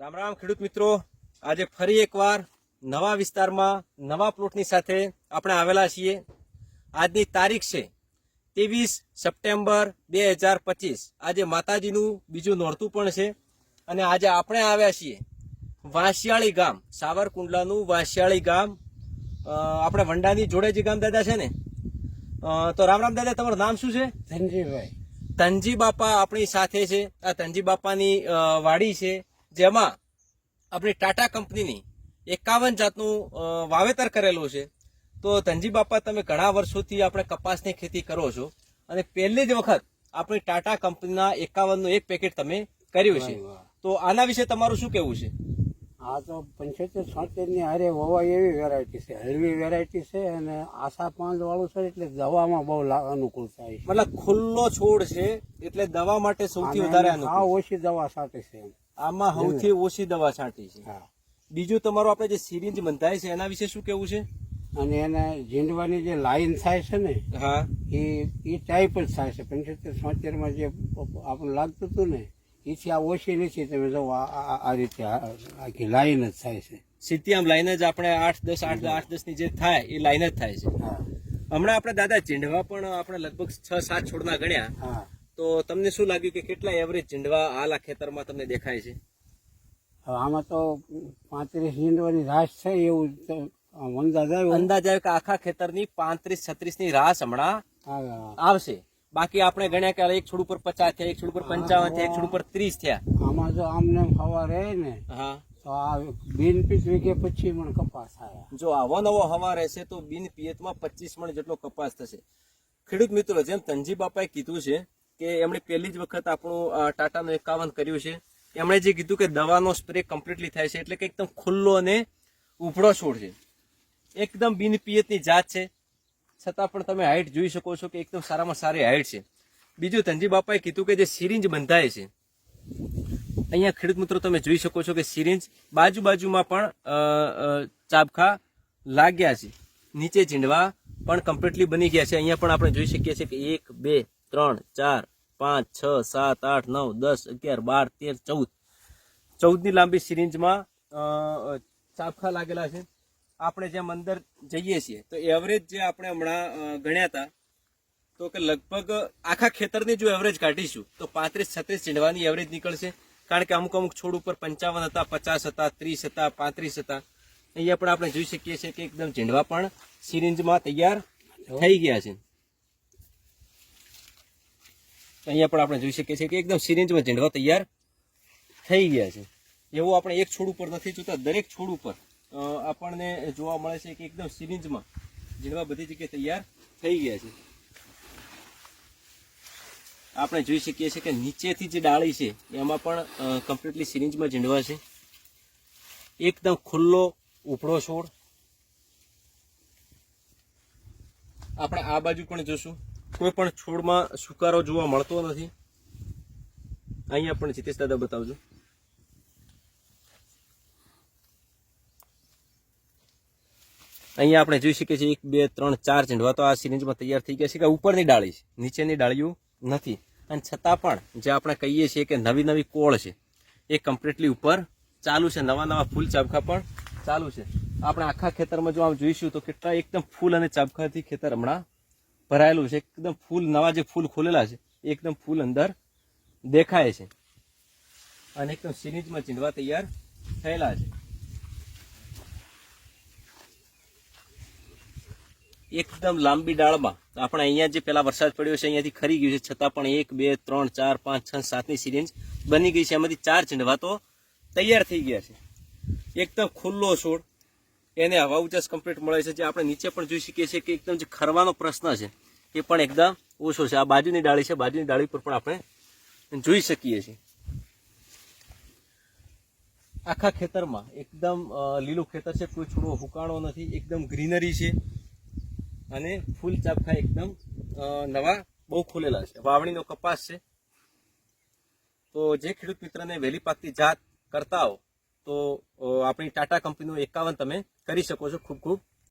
રામ રામ ખેડૂત મિત્રો. આજે ફરી એકવાર નવા વિસ્તારમાં નવા પ્લોટની સાથે આપણે આવેલા છીએ. આજની તારીખ છે ત્રેવીસ સપ્ટેમ્બર બે હજાર પચીસ. આજે માતાજીનું બીજું નોરતું પણ છે અને આજે આપણે આવ્યા છીએ વાંસિયાળી ગામ સાવરકુંડલાનું વાંસિયાળી ગામ. આપણે વંડાની જોડે જે ગામ દાદા છે ને? તો રામ રામ દાદા તમારું નામ શું છે? ધનજીભાઈ. તનજી બાપા આપણી સાથે છે. આ તનજી બાપાની વાડી છે. જેમાં આપણી ટાટા કંપનીની એકાવન જાતનું વાવેતર કરેલું છે. તો ધનજી બાપા તમે ઘણા વર્ષોથી આપણે કપાસની ખેતી કરો છો અને પહેલી જ વખત આપણી ટાટા કંપનીના એકાવનનું એક પેકેટ તમે કર્યું છે. તો આના વિશે તમારું શું કહેવું છે? આ તો પંચોતેર છોતેરની હારે વવા એવી વેરાયટી છે. હળવી વેરાયટી છે અને આશા પાંદ વાળું છે એટલે દવામાં બહુ અનુકૂળ થાય છે. મતલબ ખુલ્લો છોડ છે એટલે દવા માટે સૌથી વધારે આ ઓછી દવા સાથે છે. આમાં સૌથી ઓછી દવા છાંટી છે. બીજું તમારું આપણે જે સિરિંજ બંધાય છે એના વિશે શું કેવું છે? અને એને ઝીંડવાની જે લાઈન થાય છે ને હા. એ એ ટાઈપ જ થાય છે. પંચોતેર સોતેરમાં જે આપણું લાગતું હતું ને એથી આ ઓછી નથી તમે જો આ રીતે આખી લાઈન જ થાય છે. સીધી આમ લાઈન જ આપણે આઠ દસ આઠ આઠ દસની જે થાય એ લાઈન જ થાય છે. હા. હમણાં આપણે દાદા ચીંડવા પણ આપણે લગભગ છ સાત છોડના ગણ્યા. હા. તો તમને શું લાગ્યું કે કેટલા એવરેજ ઝીંડવા આલા ખેતરમાં તમને દેખાય છે? હવે આમાં તો પાંત્રીસ ઝીંડવાની રાશ છે એવું અંદાજ આવ્યો. અંદાજ આવ્યો કે આખા ખેતરની પાંત્રીસ છત્રીસની રાસ હમણાં આવશે. બાકી આપણે ગણ્યા કે એક છોડ ઉપર પચાસ થયા એક છોડ ઉપર પંચાવન થયા એક છોડ ઉપર ત્રીસ થયા. આમાં જો આમને હવા રહે ને હા. તો આ બિન પીસ વીઘે પછી પણ કપાસ થાય. જો આવો નવો હવા રહેશે તો બિન પિયતમાં પચીસ મણ જેટલો કપાસ થશે. ખેડૂત મિત્રો જેમ તંજી બાપાએ કીધું છે કે એમણે પહેલી જ વખત આપણું ટાટાનું એકાવન કર્યું છે. એમણે જે કીધું કે દવાનો સ્પ્રે કમ્પ્લીટલી થાય છે, એટલે કે એકદમ ખુલ્લો અને ઉભળો છોડ છે. એકદમ બિન પિયતની જાત છે. છતાં પણ તમે હાઈટ જોઈ શકો છો કે એકદમ સારામાં સારી હાઈટ છે. બીજું તંજી બાપાએ કીધું કે જે સિરિંજ બંધાય છે, અહીંયા ખેડૂત મિત્રો તમે જોઈ શકો છો કે સિરિંજ બાજુ બાજુમાં પણ ચાબખા લાગ્યા છે. નીચે ચીંડવા પણ કમ્પ્લીટલી બની ગયા છે. અહીંયા પણ આપણે જોઈ શકીએ છીએ કે એક, બે ત્રણ ચાર પાંચ છ સાત આઠ નવ દસ અગિયાર બાર તેર ચૌદ. ચૌદની લાંબી સિરિંજમાં અ, લાગેલા છે. આપણે જેમ અંદર જઈએ છીએ તો એવરેજ જે આપણે હમણાં ગણ્યા હતા તો કે લગભગ આખા ખેતરની જો એવરેજ કાઢીશું તો પાંત્રીસ છત્રીસ ચીંડવાની એવરેજ નીકળશે. કારણ કે અમુક અમુક છોડ ઉપર પંચાવન હતા પચાસ હતા ત્રીસ હતા પાંત્રીસ હતા. અહીંયા પણ આપણે જોઈ શકીએ છીએ કે એકદમ ચીંડવા પણ સિરિંજમાં તૈયાર થઈ ગયા છે. અહીંયા પણ આપણે જોઈ શકીએ છીએ કે એકદમ સિરિંજમાં ઝીંડવા તૈયાર થઈ ગયા છે. એવું આપણે એક છોડ ઉપર નથી જોતા, દરેક છોડ ઉપર આપણને જોવા મળે છે કે એકદમ સિરિંજમાં ઝીંડવા બધી જગ્યાએ તૈયાર થઈ ગયા છે. આપણે જોઈ શકીએ છીએ કે નીચેથી જે ડાળી છે, એમાં પણ કમ્પ્લીટલી સિરિંજમાં ઝીંડવા છે. એકદમ ખુલ્લો, ઉપડો છોડ. આપણે આ બાજુ પણ જોશું. કોઈ પણ છોડમાં સુકારો જોવા મળતો નથી. અહીંયા પણ જીતેશ દાદા બતાવજો. અહીંયા આપણે જોઈ શકીએ છીએ એક, બે, ત્રણ, ચાર ઝીંડવા. તો આ સિરિંજમાં તૈયાર થઈ ગયા છે કે ઉપરની ડાળી છે. નીચેની ડાળીઓ નથી. અને છતાં પણ જે આપણે કહીએ છીએ કે નવી નવી કોળ છે, એ કમ્પ્લીટલી ઉપર ચાલુ છે. નવા નવા ફૂલ ચાબખા પણ ચાલુ છે. આપણે આખા ખેતરમાં જો આમ જોઈશું તો કેટલા એકદમ ફૂલ અને ચાબખાથી ખેતર હમણાં ભરાયેલું છે. એકદમ ફૂલ, નવા જે ફૂલ ખોલેલા છે એકદમ ફૂલ અંદર દેખાય છે. અને એકદમ સિરીજમાં ચીંડવા તૈયાર થયેલા છે. એકદમ લાંબી ડાળમાં આપણે અહીંયા જે પેલા વરસાદ પડ્યો છે, અહીંયાથી ખરી ગયું છે, છતાં પણ એક, બે, ત્રણ, ચાર, પાંચ, છ, સાતની સિરિંજ બની ગઈ છે. એમાંથી ચાર ચીંડવા તો તૈયાર થઈ ગયા છે. એકદમ ખુલ્લો છોડ. એને હવા ઉજાસ કમ્પ્લીટ મળે છે. જે આપણે નીચે પણ જોઈ શકીએ છીએ કે એકદમ જે ખરવાનો પ્રશ્ન છે એ પણ એકદમ ઓછો છે. આ બાજુની ડાળી છે. બાજુની ડાળી પર પણ આપણે જોઈ શકીએ છીએ. આખા ખેતરમાં એકદમ લીલું ખેતર છે. કોઈ છોડવો હુકાણો નથી. એકદમ ગ્રીનરી છે. અને ફૂલ ચાપખા એકદમ નવા બહુ ખુલેલા છે. વાવણીનો કપાસ છે. તો જે ખેડૂત મિત્રને વહેલી પાકતી જાત કરતા હો તો આપણી ટાટા કંપનીનું એકાવન તમે કરી શકો છો. ખૂબ ખૂબ